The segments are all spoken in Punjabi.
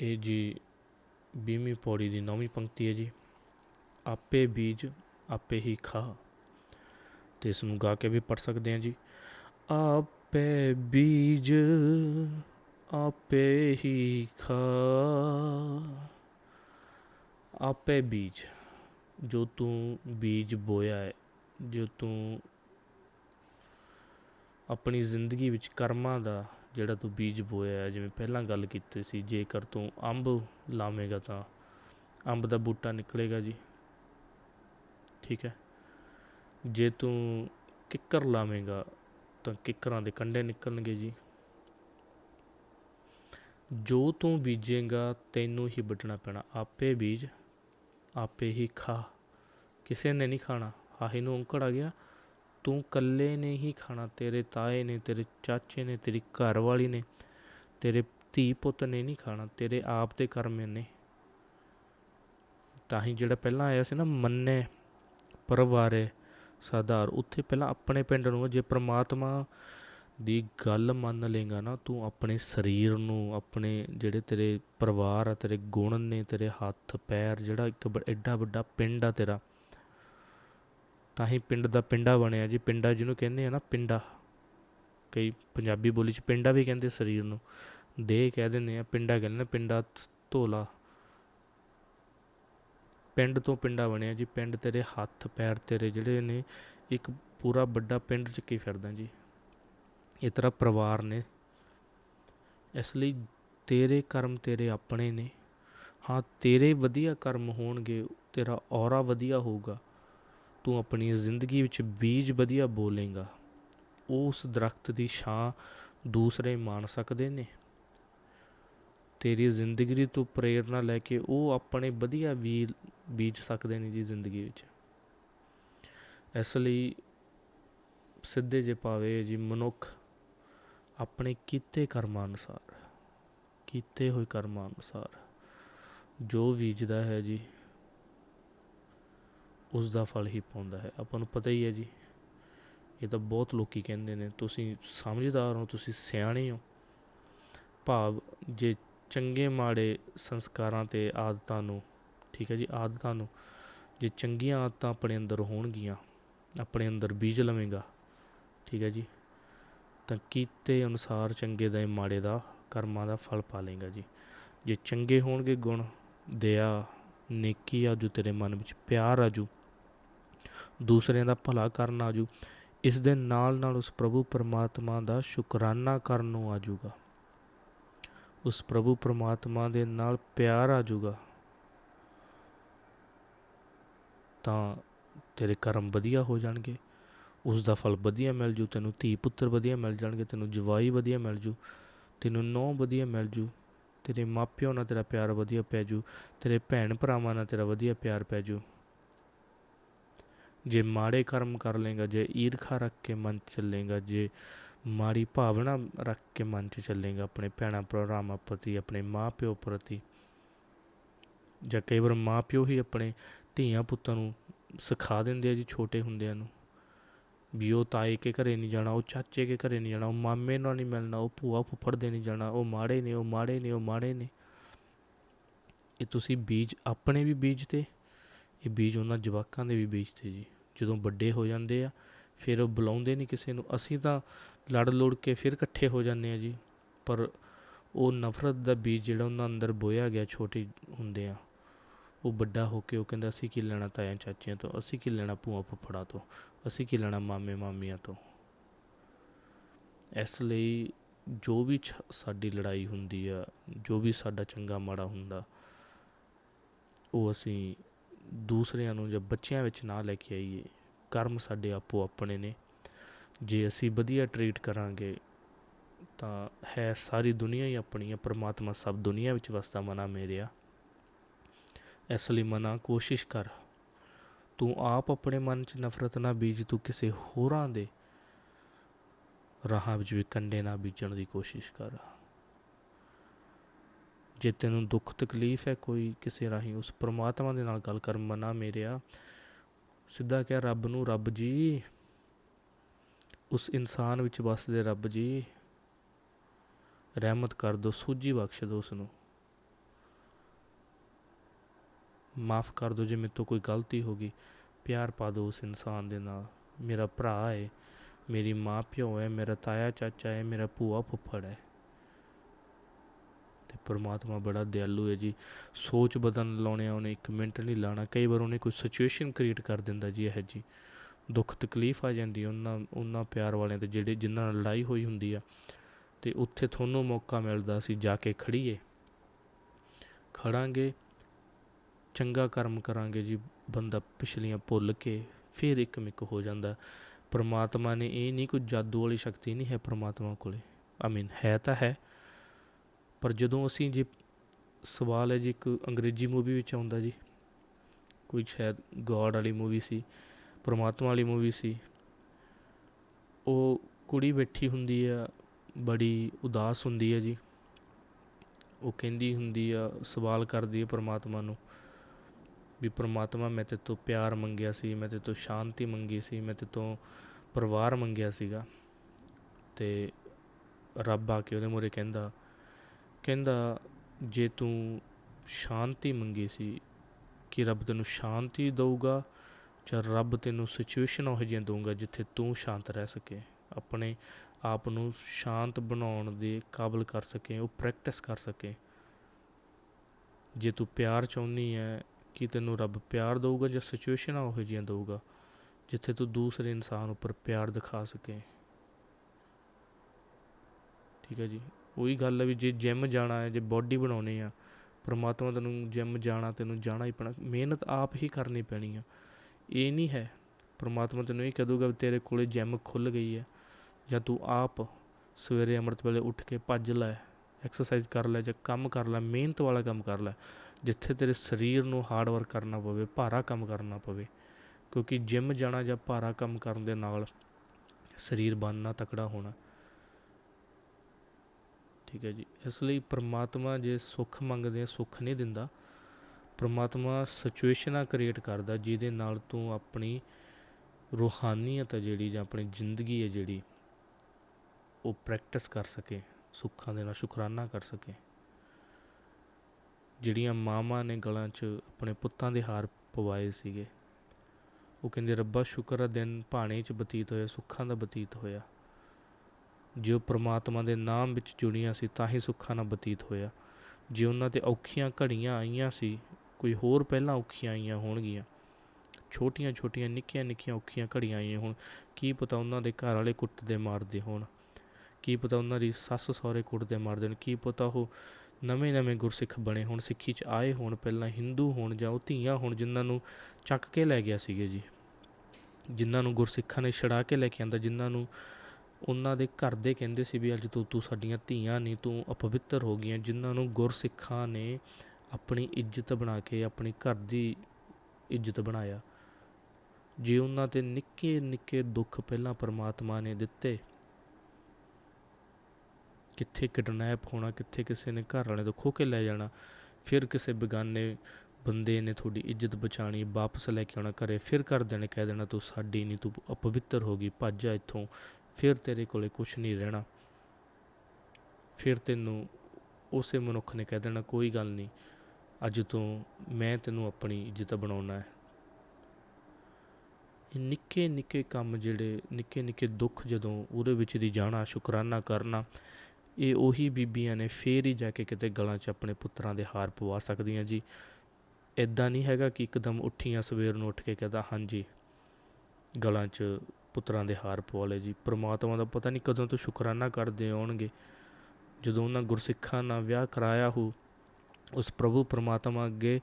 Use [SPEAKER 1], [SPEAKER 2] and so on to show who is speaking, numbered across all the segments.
[SPEAKER 1] ਇਹ ਜੀ 20ਵੀਂ ਪੌੜੀ ਦੀ 9ਵੀਂ ਪੰਕਤੀ ਹੈ ਜੀ। ਆਪੇ ਬੀਜ, ਆਪੇ ਹੀ ਖਾ ਤੇ ਇਸ ਨੂੰ ਗਾ ਕੇ ਵੀ ਪੜ ਸਕਦੇ ਹਾਂ ਜੀ। ਆਪੇ ਬੀਜ, ਆਪੇ ਹੀ ਖਾ ਆਪੇ ਬੀਜ, ਜੋ ਤੂੰ ਬੀਜ ਬੋਇਆ ਹੈ, ਜੋ ਤੂੰ ਆਪਣੀ ਜ਼ਿੰਦਗੀ ਵਿੱਚ ਕਰਮਾਂ ਦਾ ਜਿਹੜਾ ਤੂੰ ਬੀਜ ਬੋਇਆ ਜਿਵੇਂ ਪਹਿਲਾਂ ਗੱਲ ਕੀਤੀ ਸੀ, ਜੇਕਰ ਤੂੰ ਅੰਬ ਲਾਵੇਂਗਾ ਤਾਂ ਅੰਬ ਦਾ ਬੂਟਾ ਨਿਕਲੇਗਾ ਜੀ। ਠੀਕ ਹੈ? ਜੇ ਤੂੰ ਕਿੱਕਰ ਲਾਵੇਂਗਾ ਤਾਂ ਕਿੱਕਰਾਂ ਦੇ ਕੰਡੇ ਨਿਕਲਣਗੇ ਜੀ। ਜੋ ਤੂੰ ਬੀਜੇਗਾ, ਤੈਨੂੰ ਹੀ ਵੱਢਣਾ ਪੈਣਾ। ਆਪੇ ਬੀਜ, ਆਪੇ ਹੀ ਖਾ। ਕਿਸੇ ਨੇ ਨਹੀਂ ਖਾਣਾ। ਆਹੀ ਨੂੰ ਔਂਕੜ ਆ ਗਿਆ। ਤੂੰ ਇਕੱਲੇ ਨੇ ਹੀ ਖਾਣਾ, ਤੇਰੇ ਤਾਏ ਨੇ, ਤੇਰੇ ਚਾਚੇ ਨੇ, ਤੇਰੀ ਘਰਵਾਲੀ ਨੇ, ਤੇਰੇ ਧੀ ਪੁੱਤ ਨੇ ਨਹੀਂ ਖਾਣਾ, ਤੇਰੇ ਆਪ ਦੇ ਕਰਮ ਨੇ ਤਾਂ ਹੀ ਜਿਹੜਾ ਪਹਿਲਾਂ ਆਇਆ ਸੀ ਨਾ, ਮੰਨੇ, ਪਰਵਾਰੇ ਸਾਧਾਰ ਉੱਥੇ ਪਹਿਲਾਂ ਆਪਣੇ ਪਿੰਡ ਨੂੰ, ਜੇ ਪ੍ਰਮਾਤਮਾ ਦੀ ਗੱਲ ਮੰਨ ਲੇਗਾ ਨਾ, ਤੂੰ ਆਪਣੇ ਸਰੀਰ ਨੂੰ, ਆਪਣੇ ਜਿਹੜੇ ਤੇਰੇ ਪਰਿਵਾਰ ਆ, ਤੇਰੇ ਗੁਣ ਨੇ, ਤੇਰੇ ਹੱਥ, ਪੈਰ, ਜਿਹੜਾ ਇੱਕ ਐਡਾ ਵੱਡਾ ਪਿੰਡ ਆ ਤੇਰਾ ਤਾਂ ਹੀ ਪਿੰਡ ਦਾ ਪਿੰਡਾ ਬਣਿਆ ਜੀ। ਪਿੰਡਾ ਜਿਹਨੂੰ ਕਹਿੰਦੇ ਆ ਨਾ ਪਿੰਡਾ। ਕਈ ਪੰਜਾਬੀ ਬੋਲੀ 'ਚ ਪਿੰਡਾ ਵੀ ਕਹਿੰਦੇ ਸਰੀਰ ਨੂੰ। ਦੇਹ ਕਹਿ ਦਿੰਦੇ ਆ, ਪਿੰਡਾ ਕਹਿੰਦੇ ਨੇ, ਪਿੰਡਾ ਧੋਲਾ। ਪਿੰਡ ਤੋਂ ਪਿੰਡਾ ਬਣਿਆ ਜੀ। ਪਿੰਡ ਤੇਰੇ ਹੱਥ, ਪੈਰ ਤੇਰੇ ਜਿਹੜੇ ਨੇ, ਇੱਕ ਪੂਰਾ ਵੱਡਾ ਪਿੰਡ ਚੱਕੀ ਫਿਰਦਾ ਜੀ। ਇਹ ਤੇਰਾ ਪਰਿਵਾਰ ਨੇ। ਇਸ ਲਈ ਤੇਰੇ ਕਰਮ ਤੇਰੇ ਆਪਣੇ ਨੇ। ਹਾਂ, ਤੇਰੇ ਵਧੀਆ ਕਰਮ ਹੋਣਗੇ, ਤੇਰਾ ਔਰਾ ਵਧੀਆ ਹੋਊਗਾ। ਤੂੰ ਆਪਣੀ ਜ਼ਿੰਦਗੀ ਵਿੱਚ ਬੀਜ ਵਧੀਆ ਬੋਲੇਗਾ। ਉਸ ਦਰਖਤ ਦੀ ਛਾਂ ਦੂਸਰੇ ਮਾਣ ਸਕਦੇ ਨੇ। ਤੇਰੀ ਜ਼ਿੰਦਗੀ ਤੋਂ ਪ੍ਰੇਰਣਾ ਲੈ ਕੇ ਉਹ ਆਪਣੇ ਵਧੀਆ ਵੀ ਬੀਜ ਸਕਦੇ ਨੇ ਜੀ ਜ਼ਿੰਦਗੀ ਵਿੱਚ। ਇਸ ਲਈ ਸਿੱਧੇ ਜੇ ਪਾਵੇ ਜੀ ਮਨੁੱਖ ਆਪਣੇ ਕੀਤੇ ਕਰਮਾਂ ਅਨੁਸਾਰ, ਕੀਤੇ ਹੋਏ ਕਰਮਾਂ ਅਨੁਸਾਰ ਜੋ ਬੀਜਦਾ ਹੈ ਜੀ ਉਸ ਦਾ ਫਲ ਹੀ ਪਾਉਂਦਾ ਹੈ। ਆਪਾਂ ਨੂੰ ਪਤਾ ਹੀ ਹੈ ਜੀ, ਇਹ ਤਾਂ ਬਹੁਤ ਲੋਕੀ ਕਹਿੰਦੇ ਨੇ, ਤੁਸੀਂ ਸਮਝਦਾਰ ਹੋ, ਤੁਸੀਂ ਸਿਆਣੇ ਹੋ। ਭਾਵ ਜੇ ਚੰਗੇ ਮਾੜੇ ਸੰਸਕਾਰਾਂ ਤੇ ਆਦਤਾਂ ਨੂੰ, ਠੀਕ ਹੈ ਜੀ, ਆਦਤਾਂ ਨੂੰ, ਜੇ ਚੰਗੀਆਂ ਆਦਤਾਂ ਆਪਣੇ ਅੰਦਰ ਹੋਣਗੀਆਂ, ਆਪਣੇ ਅੰਦਰ ਬੀਜ ਲਵੇਂਗਾ, ਠੀਕ ਹੈ ਜੀ, ਤਾਂ ਕੀਤੇ ਅਨੁਸਾਰ ਚੰਗੇ ਦਾ ਮਾੜੇ ਦਾ, ਕਰਮਾਂ ਦਾ ਫਲ ਪਾ ਲੇਗਾ ਜੀ। ਜੇ ਚੰਗੇ ਹੋਣਗੇ ਗੁਣ, ਦਇਆ, ਨੇਕੀ ਆਜੂ ਤੇਰੇ ਮਨ ਵਿੱਚ, ਪਿਆਰ ਆਜੂ ਦੂਸਰਿਆਂ ਦਾ ਭਲਾ ਕਰਨ ਆਜੂ ਇਸ ਦੇ ਨਾਲ ਨਾਲ ਉਸ ਪ੍ਰਭੂ ਪਰਮਾਤਮਾ ਦਾ ਸ਼ੁਕਰਾਨਾ ਕਰਨ ਨੂੰ ਆਜੂਗਾ ਉਸ ਪ੍ਰਭੂ ਪਰਮਾਤਮਾ ਦੇ ਨਾਲ ਪਿਆਰ ਆਜੂਗਾ ਤਾਂ ਤੇਰੇ ਕਰਮ ਵਧੀਆ ਹੋ ਜਾਣਗੇ, ਉਸ ਦਾ ਫਲ ਵਧੀਆ ਮਿਲ ਜੂ ਤੈਨੂੰ ਧੀ ਪੁੱਤਰ ਵਧੀਆ ਮਿਲ ਜਾਣਗੇ, ਤੈਨੂੰ ਜਵਾਈ ਵਧੀਆ ਮਿਲ ਜੂ ਤੈਨੂੰ ਨੌ ਵਧੀਆ ਮਿਲ ਜੂ ਤੇਰੇ ਮਾਪਿਓ ਨਾਲ ਤੇਰਾ ਪਿਆਰ ਵਧੀਆ ਪੈ ਜੂ ਤੇਰੇ ਭੈਣ ਭਰਾਵਾਂ ਨਾਲ ਤੇਰਾ ਵਧੀਆ ਪਿਆਰ ਪੈ ਜੂ ਜੇ ਮਾੜੇ ਕਰਮ ਕਰ ਲੇਗਾ, ਜੇ ਈਰਖਾ ਰੱਖ ਕੇ ਮਨ 'ਚ ਚੱਲੇਗਾ, ਜੇ ਮਾੜੀ ਭਾਵਨਾ ਰੱਖ ਕੇ ਮਨ 'ਚ ਚੱਲੇਗਾ, ਆਪਣੇ ਭੈਣਾਂ ਭਰਾਵਾਂ ਪ੍ਰਤੀ, ਆਪਣੇ ਮਾਪਿਓ ਪ੍ਰਤੀ, ਜਾਂ ਕਈ ਵਾਰ ਮਾਪਿਓ ਹੀ ਆਪਣੇ ਧੀਆਂ ਪੁੱਤਾਂ ਨੂੰ ਸਿਖਾ ਦਿੰਦੇ ਆ ਜੀ ਛੋਟੇ ਹੁੰਦਿਆਂ ਨੂੰ, ਵੀ ਉਹ ਤਾਏ ਕੇ ਘਰੇ ਨਹੀਂ ਜਾਣਾ, ਉਹ ਚਾਚੇ ਕੇ ਘਰੇ ਨਹੀਂ ਜਾਣਾ, ਉਹ ਮਾਮੇ ਨਾਲ ਨਹੀਂ ਮਿਲਣਾ, ਉਹ ਭੂਆ ਫੁੱਫੜ ਦੇ ਨਹੀਂ ਜਾਣਾ, ਉਹ ਮਾੜੇ ਨੇ, ਉਹ ਮਾੜੇ ਨੇ, ਉਹ ਮਾੜੇ ਨੇ। ਇਹ ਤੁਸੀਂ ਬੀਜ, ਆਪਣੇ ਵੀ ਬੀਜ ਤੇ ਇਹ ਬੀਜ ਉਹਨਾਂ ਜਵਾਕਾਂ ਦੇ ਵੀ ਬੀਜਤੇ ਜੀ। ਜਦੋਂ ਵੱਡੇ ਹੋ ਜਾਂਦੇ ਆ, ਫਿਰ ਉਹ ਬੁਲਾਉਂਦੇ ਨਹੀਂ ਕਿਸੇ ਨੂੰ। ਅਸੀਂ ਤਾਂ ਲੜ ਲੋੜ ਕੇ ਫਿਰ ਇਕੱਠੇ ਹੋ ਜਾਂਦੇ ਆ ਜੀ। ਪਰ ਉਹ ਨਫ਼ਰਤ ਦਾ ਬੀਜ ਜਿਹੜਾ ਉਹਨਾਂ ਅੰਦਰ ਬੋਇਆ ਗਿਆ ਛੋਟੇ ਹੁੰਦੇ ਆ, ਉਹ ਵੱਡਾ ਹੋ ਕੇ ਉਹ ਕਹਿੰਦਾ, ਅਸੀਂ ਕੀ ਲੈਣਾ ਤਾਇਆਂ ਚਾਚਿਆਂ ਤੋਂ? ਅਸੀਂ ਕੀ ਲੈਣਾ ਭੂਆ ਫੁੱਫੜਾਂ ਤੋਂ? ਅਸੀਂ ਕੀ ਲੈਣਾ ਮਾਮੇ ਮਾਮੀਆਂ ਤੋਂ? ਇਸ ਲਈ ਜੋ ਵੀ ਛ- ਸਾਡੀ ਲੜਾਈ ਹੁੰਦੀ ਆ, ਜੋ ਵੀ ਸਾਡਾ ਚੰਗਾ ਮਾੜਾ ਹੁੰਦਾ, ਉਹ ਅਸੀਂ ਦੂਸਰਿਆਂ ਨੂੰ ਜਾਂ ਬੱਚਿਆਂ ਵਿੱਚ ਨਾ ਲੈ ਕੇ ਆਈਏ। ਕਰਮ ਸਾਡੇ ਆਪੋ ਆਪਣੇ ਨੇ। ਜੇ ਅਸੀਂ ਵਧੀਆ ਟਰੀਟ ਕਰਾਂਗੇ, ਤਾਂ ਹੈ ਸਾਰੀ ਦੁਨੀਆ ਹੀ ਆਪਣੀ ਹੈ ਪ੍ਰਮਾਤਮਾ ਸਭ ਦੁਨੀਆ ਵਿੱਚ ਵਸਦਾ ਮਨਾ ਮੇਰਿਆ ਇਸ ਲਈ ਮਨਾ ਕੋਸ਼ਿਸ਼ ਕਰ। ਤੂੰ ਆਪ ਆਪਣੇ ਮਨ 'ਚ ਨਫ਼ਰਤ ਨਾ ਬੀਜ, ਤੂੰ ਕਿਸੇ ਹੋਰਾਂ ਦੇ ਰਾਹਾਂ ਵਿੱਚ ਵੀ ਕੰਡੇ ਨਾ ਬੀਜਣ ਦੀ ਕੋਸ਼ਿਸ਼ ਕਰ। ਜੇ ਤੈਨੂੰ ਦੁੱਖ ਤਕਲੀਫ ਹੈ, ਕੋਈ ਕਿਸੇ ਰਾਹੀਂ ਉਸ ਪ੍ਰਮਾਤਮਾ ਦੇ ਨਾਲ ਗੱਲ ਕਰ ਮਨਾ ਮੇਰਿਆ, ਸਿੱਧਾ ਕਹਿ ਰੱਬ ਨੂੰ, ਰੱਬ ਜੀ, ਉਸ ਇਨਸਾਨ ਵਿੱਚ ਵਸਦੇ ਰੱਬ ਜੀ, ਰਹਿਮਤ ਕਰ ਦੋ, ਸੂਝੀ ਬਖਸ਼ ਦੋ ਉਸ ਨੂੰ ਮਾਫ ਕਰ ਦਿਓ ਜੇ ਮੇਰੇ ਤੋਂ ਕੋਈ ਗਲਤੀ ਹੋ ਗਈ। ਪਿਆਰ ਪਾ ਦੋ ਉਸ ਇਨਸਾਨ ਦੇ ਨਾਲ। ਮੇਰਾ ਭਰਾ ਹੈ ਮੇਰੀ ਮਾਂ ਪਿਓ ਹੈ ਮੇਰਾ ਤਾਇਆ ਚਾਚਾ ਹੈ ਮੇਰਾ ਭੂਆ ਫੁੱਫੜ ਹੈ ਪਰਮਾਤਮਾ ਬੜਾ ਦਿਆਲੂ ਹੈ ਜੀ। ਸੋਚ ਬਦਲਣ ਲਾਉਣੇ ਆ ਉਹਨੇ, ਇੱਕ ਮਿੰਟ ਨਹੀਂ ਲਾਣਾ। ਕਈ ਵਾਰ ਉਹਨੇ ਕੋਈ ਸਿਚੁਏਸ਼ਨ ਕ੍ਰੀਏਟ ਕਰ ਦਿੰਦਾ ਜੀ ਇਹ ਜੀ। ਦੁੱਖ ਤਕਲੀਫ ਆ ਜਾਂਦੀ ਉਹਨਾਂ ਉਹਨਾਂ ਪਿਆਰ ਵਾਲਿਆਂ ਤੇ ਜਿਹੜੇ ਜਿਨ੍ਹਾਂ ਨਾਲ ਲੜਾਈ ਹੋਈ ਹੁੰਦੀ ਆ। ਤੇ ਉੱਥੇ ਤੁਹਾਨੂੰ ਮੌਕਾ ਮਿਲਦਾ ਸੀ ਜਾ ਕੇ ਖੜੀਏ। ਖੜਾਂਗੇ, ਚੰਗਾ ਕਰਮ ਕਰਾਂਗੇ ਜੀ, ਬੰਦਾ ਪਿਛਲੀਆਂ ਭੁੱਲ ਕੇ ਫਿਰ ਇੱਕ ਮਿੱਕ ਹੋ ਜਾਂਦਾ। ਪਰਮਾਤਮਾ ਨੇ ਇਹ ਨਹੀਂ ਕੋਈ ਜਾਦੂ ਵਾਲੀ ਸ਼ਕਤੀ ਨਹੀਂ ਹੈ ਪਰਮਾਤਮਾ ਕੋਲੇ। ਆਈ ਹੈ ਤਾਂ ਹੈ। ਪਰ ਜਦੋਂ ਅਸੀਂ ਜੇ ਸਵਾਲ ਹੈ ਜੀ ਇੱਕ ਅੰਗਰੇਜ਼ੀ ਮੂਵੀ ਵਿੱਚ ਆਉਂਦਾ ਜੀ, ਕੋਈ ਸ਼ਾਇਦ ਗੋਡ ਵਾਲੀ ਮੂਵੀ ਸੀ, ਪਰਮਾਤਮਾ ਵਾਲੀ ਮੂਵੀ ਸੀ, ਉਹ ਕੁੜੀ ਬੈਠੀ ਹੁੰਦੀ ਆ, ਬੜੀ ਉਦਾਸ ਹੁੰਦੀ ਹੈ ਜੀ। ਉਹ ਕਹਿੰਦੀ ਹੁੰਦੀ ਆ, ਸਵਾਲ ਕਰਦੀ ਹੈ ਪਰਮਾਤਮਾ ਨੂੰ ਵੀ ਪਰਮਾਤਮਾ ਮੈਂ ਤੇ ਤੋਂ ਪਿਆਰ ਮੰਗਿਆ ਸੀ, ਮੈਂ ਤੇ ਤੋਂ ਸ਼ਾਂਤੀ ਮੰਗੀ ਸੀ, ਮੈਂ ਤੇ ਤੋਂ ਪਰਿਵਾਰ ਮੰਗਿਆ ਸੀਗਾ। ਤੇ ਰੱਬ ਆ ਕੇ ਉਹਦੇ ਮੂਹਰੇ ਕਹਿੰਦਾ ਕਹਿੰਦਾ, ਜੇ ਤੂੰ ਸ਼ਾਂਤੀ ਮੰਗੀ ਸੀ ਕਿ ਰੱਬ ਤੈਨੂੰ ਸ਼ਾਂਤੀ ਦਊਗਾ, ਜਾਂ ਰੱਬ ਤੈਨੂੰ ਸਿਚੁਏਸ਼ਨ ਉਹ ਜਿਹੀਆਂ ਦਊਗਾ ਜਿੱਥੇ ਤੂੰ ਸ਼ਾਂਤ ਰਹਿ ਸਕੇ, ਆਪਣੇ ਆਪ ਨੂੰ ਸ਼ਾਂਤ ਬਣਾਉਣ ਦੇ ਕਾਬਲ ਕਰ ਸਕੇ, ਉਹ ਪ੍ਰੈਕਟਿਸ ਕਰ ਸਕੇ। ਜੇ ਤੂੰ ਪਿਆਰ ਚਾਹੁੰਦੀ ਹੈ ਕਿ ਤੈਨੂੰ ਰੱਬ ਪਿਆਰ ਦੇਊਗਾ ਜਾਂ ਸਿਚੁਏਸ਼ਨਾਂ ਉਹ ਜਿਹੀਆਂ ਦੇਊਗਾ, ਜਿੱਥੇ ਤੂੰ ਦੂਸਰੇ ਇਨਸਾਨ ਉੱਪਰ ਪਿਆਰ ਦਿਖਾ ਸਕੇ। ਠੀਕ ਹੈ ਜੀ। ਉਹੀ ਗੱਲ ਹੈ ਵੀ ਜੇ ਜਿਮ ਜਾਣਾ ਹੈ, ਜੇ ਬਾਡੀ ਬਣਾਉਣੀ ਆ, ਪਰਮਾਤਮਾ ਤੈਨੂੰ ਜਿਮ ਜਾਣਾ, ਤੈਨੂੰ ਜਾਣਾ ਹੀ ਪੈਣਾ। ਮਿਹਨਤ ਆਪ ਹੀ ਕਰਨੀ ਪੈਣੀ ਆ। ਇਹ ਨਹੀਂ ਹੈ। ਪਰਮਾਤਮਾ ਤੈਨੂੰ ਇਹ ਕਹਿ ਦਊਗਾ ਵੀ ਤੇਰੇ ਕੋਲੇ ਜਿਮ ਖੁੱਲ ਗਈ ਹੈ ਜਾਂ ਤੂੰ ਆਪ ਸਵੇਰੇ ਅੰਮ੍ਰਿਤ ਵੇਲੇ ਉੱਠ ਕੇ ਭੱਜ ਲੈ ਐਕਸਰਸਾਈਜ਼ ਕਰ ਲੈ ਜਾਂ ਕੰਮ ਕਰ ਲੈ, ਮਿਹਨਤ ਵਾਲਾ ਕੰਮ ਕਰ ਲੈ, ਜਿੱਥੇ ਤੇਰੇ ਸਰੀਰ ਨੂੰ ਹਾਰਡ ਵਰਕ ਕਰਨਾ ਪਵੇ, ਭਾਰਾ ਕੰਮ ਕਰਨਾ ਪਵੇ। ਕਿਉਂਕਿ ਜਿਮ ਜਾਣਾ ਜਾਂ ਭਾਰਾ ਕੰਮ ਕਰਨ ਦੇ ਨਾਲ ਸਰੀਰ ਬਣਨਾ ਤਕੜਾ ਹੋਣਾ। ਠੀਕ ਹੈ ਜੀ। ਇਸ ਲਈ ਪ੍ਰਮਾਤਮਾ ਜੇ ਸੁੱਖ ਮੰਗਦੇ ਆ, ਸੁੱਖ ਨਹੀਂ ਦਿੰਦਾ, ਪ੍ਰਮਾਤਮਾ ਸਿਚੁਏਸ਼ਨਾਂ ਕ੍ਰੀਏਟ ਕਰਦਾ, ਜਿਹਦੇ ਨਾਲ ਤੂੰ ਆਪਣੀ ਰੂਹਾਨੀਅਤ ਹੈ ਜਿਹੜੀ ਜਾਂ ਆਪਣੀ ਜ਼ਿੰਦਗੀ ਹੈ ਜਿਹੜੀ, ਉਹ ਪ੍ਰੈਕਟਿਸ ਕਰ ਸਕੇ, ਸੁੱਖਾਂ ਦੇ ਨਾਲ ਸ਼ੁਕਰਾਨਾ ਕਰ ਸਕੇ। ਜਿਹੜੀਆਂ ਮਾਵਾਂ ਨੇ ਗਲਾਂ 'ਚ ਆਪਣੇ ਪੁੱਤਾਂ ਦੇ ਹਾਰ ਪਵਾਏ ਸੀਗੇ, ਉਹ ਕਹਿੰਦੇ, ਰੱਬਾ, ਸ਼ੁਕਰ ਆ, ਦਿਨ ਭਾਣੇ 'ਚ ਬਤੀਤ ਹੋਇਆ, ਸੁੱਖਾਂ ਦਾ ਬਤੀਤ ਹੋਇਆ। ਜੇ ਉਹ ਪ੍ਰਮਾਤਮਾ ਦੇ ਨਾਮ ਵਿੱਚ ਜੁੜੀਆਂ ਸੀ, ਤਾਂ ਹੀ ਸੁੱਖਾਂ ਨਾਲ ਬਤੀਤ ਹੋਇਆ। ਜੇ ਉਹਨਾਂ ਤੇ ਔਖੀਆਂ ਘੜੀਆਂ ਆਈਆਂ ਸੀ, ਕੋਈ ਹੋਰ ਪਹਿਲਾਂ ਔਖੀਆਂ ਆਈਆਂ ਹੋਣਗੀਆਂ। ਛੋਟੀਆਂ ਛੋਟੀਆਂ, ਨਿੱਕੀਆਂ ਨਿੱਕੀਆਂ ਔਖੀਆਂ ਘੜੀਆਂ ਆਈਆਂ ਹੋਣ। ਕੀ ਪਤਾ ਉਹਨਾਂ ਦੇ ਘਰ ਵਾਲੇ ਕੁੱਟਦੇ ਮਾਰਦੇ ਹੋਣ। ਕੀ ਪਤਾ ਉਹਨਾਂ ਦੀ ਸੱਸ ਸਹੁਰੇ ਕੁੱਟਦੇ ਮਾਰਦੇ ਹੋਣ। ਕੀ ਪਤਾ ਉਹ ਨਵੇਂ ਨਵੇਂ ਗੁਰਸਿੱਖ ਬਣੇ ਹੋਣ। ਸਿੱਖੀ 'ਚ ਆਏ ਹੋਣ, ਪਹਿਲਾਂ ਹਿੰਦੂ ਹੋਣ ਜਾਂ ਉਹ ਧੀਆਂ ਹੋਣ ਜਿਨ੍ਹਾਂ ਨੂੰ ਚੱਕ ਕੇ ਲੈ ਗਿਆ ਸੀਗੇ ਜੀ। ਜਿਨ੍ਹਾਂ ਨੂੰ ਗੁਰਸਿੱਖਾਂ ਨੇ ਛੜਾ ਕੇ ਲੈ ਕੇ ਆਂਦਾ, ਜਿਨ੍ਹਾਂ ਨੂੰ ਉਹਨਾਂ ਦੇ ਘਰ ਦੇ ਕਹਿੰਦੇ ਸੀ ਵੀ ਅੱਜ ਤੂੰ ਤੂੰ ਸਾਡੀਆਂ ਧੀਆਂ ਨਹੀਂ ਤੂੰ ਅਪਵਿੱਤਰ ਹੋ ਗਈਆਂ, ਜਿਨ੍ਹਾਂ ਨੂੰ ਗੁਰਸਿੱਖਾਂ ਨੇ ਆਪਣੀ ਇੱਜ਼ਤ ਬਣਾ ਕੇ, ਆਪਣੀ ਘਰ ਦੀ ਇੱਜ਼ਤ ਬਣਾਇਆ। ਜੇ ਉਹਨਾਂ ਤੇ ਨਿੱਕੇ ਨਿੱਕੇ ਦੁੱਖ ਪਹਿਲਾਂ ਪਰਮਾਤਮਾ ਨੇ ਦਿੱਤੇ, ਕਿੱਥੇ ਕਿਡਨੈਪ ਹੋਣਾ, ਕਿੱਥੇ ਕਿਸੇ ਨੇ ਘਰ ਵਾਲੇ ਤੋਂ ਖੋ ਕੇ ਲੈ ਜਾਣਾ, ਫਿਰ ਕਿਸੇ ਬੇਗਾਨੇ ਬੰਦੇ ਨੇ ਤੁਹਾਡੀ ਇੱਜ਼ਤ ਬਚਾਣੀ ਵਾਪਸ ਲੈ ਕੇ ਆਉਣਾ ਘਰੇ, ਫਿਰ ਘਰਦਿਆਂ ਨੇ ਕਹਿ ਦੇਣਾ, ਤੂੰ ਸਾਡੀ ਨਹੀਂ ਤੂੰ ਅਪਵਿੱਤਰ ਹੋ ਗਈ, ਭੱਜ ਜਾ ਇੱਥੋਂ। ਫਿਰ ਤੇਰੇ ਕੋਲੇ ਕੁਝ ਨਹੀਂ ਰਹਿਣਾ। ਫਿਰ ਤੈਨੂੰ ਉਸੇ ਮਨੁੱਖ ਨੇ ਕਹਿ ਦੇਣਾ, ਕੋਈ ਗੱਲ ਨਹੀਂ, ਅੱਜ ਤੋਂ ਮੈਂ ਤੈਨੂੰ ਆਪਣੀ ਇੱਜ਼ਤ ਬਣਾਉਣਾ ਹੈ। ਇਹ ਨਿੱਕੇ ਨਿੱਕੇ ਕੰਮ ਜਿਹੜੇ ਨਿੱਕੇ ਨਿੱਕੇ ਦੁੱਖ ਜਦੋਂ ਉਹਦੇ ਵਿੱਚ ਦੀ ਜਾਣਾ, ਸ਼ੁਕਰਾਨਾ ਕਰਨਾ, ਇਹ ਉਹੀ ਬੀਬੀਆਂ ਨੇ ਫੇਰ ਹੀ ਜਾ ਕੇ ਕਿਤੇ ਗਲਾਂ 'ਚ ਆਪਣੇ ਪੁੱਤਰਾਂ ਦੇ ਹਾਰ ਪਵਾ ਸਕਦੀਆਂ ਜੀ। ਇਦਾਂ ਨਹੀਂ ਹੈਗਾ ਕਿ ਇੱਕਦਮ ਉੱਠੀਆਂ ਸਵੇਰ ਨੂੰ ਉੱਠ ਕੇ ਕਹਦਾ, ਹਾਂਜੀ, ਗਲਾਂ 'ਚ ਪੁੱਤਰਾਂ ਦੇ ਹਾਰ ਪਵਾ ਲਏ ਜੀ। ਪ੍ਰਮਾਤਮਾ ਦਾ ਪਤਾ ਨਹੀਂ ਕਦੋਂ ਤੋਂ ਸ਼ੁਕਰਾਨਾ ਕਰਦੇ ਆਉਣਗੇ। ਜਦੋਂ ਉਹਨਾਂ ਗੁਰਸਿੱਖਾਂ ਨਾਲ ਵਿਆਹ ਕਰਾਇਆ ਹੋ ਉਸ ਪ੍ਰਭੂ ਪ੍ਰਮਾਤਮਾ ਅੱਗੇ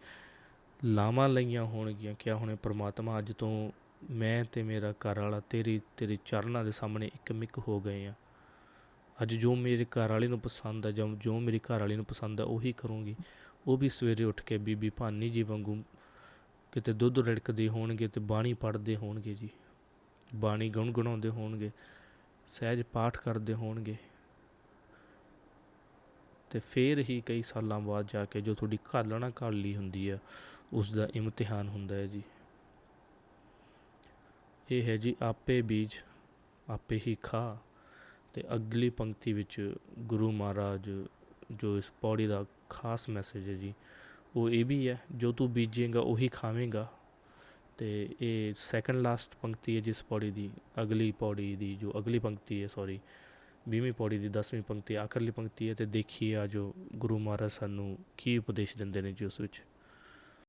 [SPEAKER 1] ਲਾਵਾਂ ਲਈਆਂ ਹੋਣਗੀਆਂ ਕਿਹਾ ਹੁਣੇ ਪ੍ਰਮਾਤਮਾ ਅੱਜ ਤੋਂ ਮੈਂ ਤੇ ਮੇਰਾ ਘਰ ਵਾਲਾ ਤੇਰੀ, ਤੇਰੇ ਚਰਨਾਂ ਦੇ ਸਾਹਮਣੇ ਇੱਕ ਮਿੱਕ ਹੋ ਗਏ ਆ। ਅੱਜ ਜੋ ਮੇਰੇ ਘਰ ਵਾਲੇ ਨੂੰ ਪਸੰਦ ਆ, ਜਾਂ ਜੋ ਮੇਰੇ ਘਰ ਵਾਲੇ ਨੂੰ ਪਸੰਦ ਆ, ਉਹੀ ਕਰੂੰਗੀ। ਉਹ ਵੀ ਸਵੇਰੇ ਉੱਠ ਕੇ ਬੀਬੀ ਭਾਨੀ ਜੀ ਵਾਂਗੂ ਕਿਤੇ ਦੁੱਧ ਰੜਕਦੇ ਹੋਣਗੇ ਤੇ ਬਾਣੀ ਪੜ੍ਹਦੇ ਹੋਣਗੇ ਜੀ। ਬਾਣੀ ਗੁਣਗੁਣਾਉਂਦੇ ਹੋਣਗੇ, ਸਹਿਜ ਪਾਠ ਕਰਦੇ ਹੋਣਗੇ। ਤੇ ਫੇਰ ਹੀ ਕਈ ਸਾਲਾਂ ਬਾਅਦ ਜਾ ਕੇ ਜੋ ਤੁਹਾਡੀ ਘਾਲਣਾ ਘਾਲੀ ਹੁੰਦੀ ਆ ਉਸ ਦਾ ਇਮਤਿਹਾਨ ਹੁੰਦਾ ਹੈ ਜੀ। ਇਹ ਹੈ ਜੀ ਆਪੇ ਬੀਜ, ਆਪੇ ਹੀ ਖਾ। ਤੇ ਅਗਲੀ ਪੰਕਤੀ ਵਿੱਚ ਗੁਰੂ ਮਹਾਰਾਜ ਜੋ ਇਸ ਪੌੜੀ ਦਾ ਖਾਸ ਮੈਸੇਜ ਹੈ ਜੀ, ਉਹ ਇਹ ਵੀ ਹੈ, ਜੋ ਤੂੰ ਬੀਜੇਗਾ, ਉਹੀ ਖਾਵੇਂਗਾ। ਤੇ ਇਹ ਸੈਕੰਡ ਲਾਸਟ ਪੰਕਤੀ ਹੈ ਜਿਸ ਪੌੜੀ ਦੀ, ਅਗਲੀ ਪੌੜੀ ਦੀ ਜੋ ਅਗਲੀ ਪੰਕਤੀ ਹੈ ਸੌਰੀ ਵੀਹਵੀਂ ਪੌੜੀ ਦੀ 10ਵੀਂ ਪੰਕਤੀ, ਆਖਰਲੀ ਪੰਕਤੀ ਹੈ ਤੇ ਦੇਖੀਏ ਆ ਜੋ ਗੁਰੂ ਮਹਾਰਾਜ ਸਾਨੂੰ ਕੀ ਉਪਦੇਸ਼ ਦਿੰਦੇ ਨੇ ਜੀ ਉਸ ਵਿੱਚ।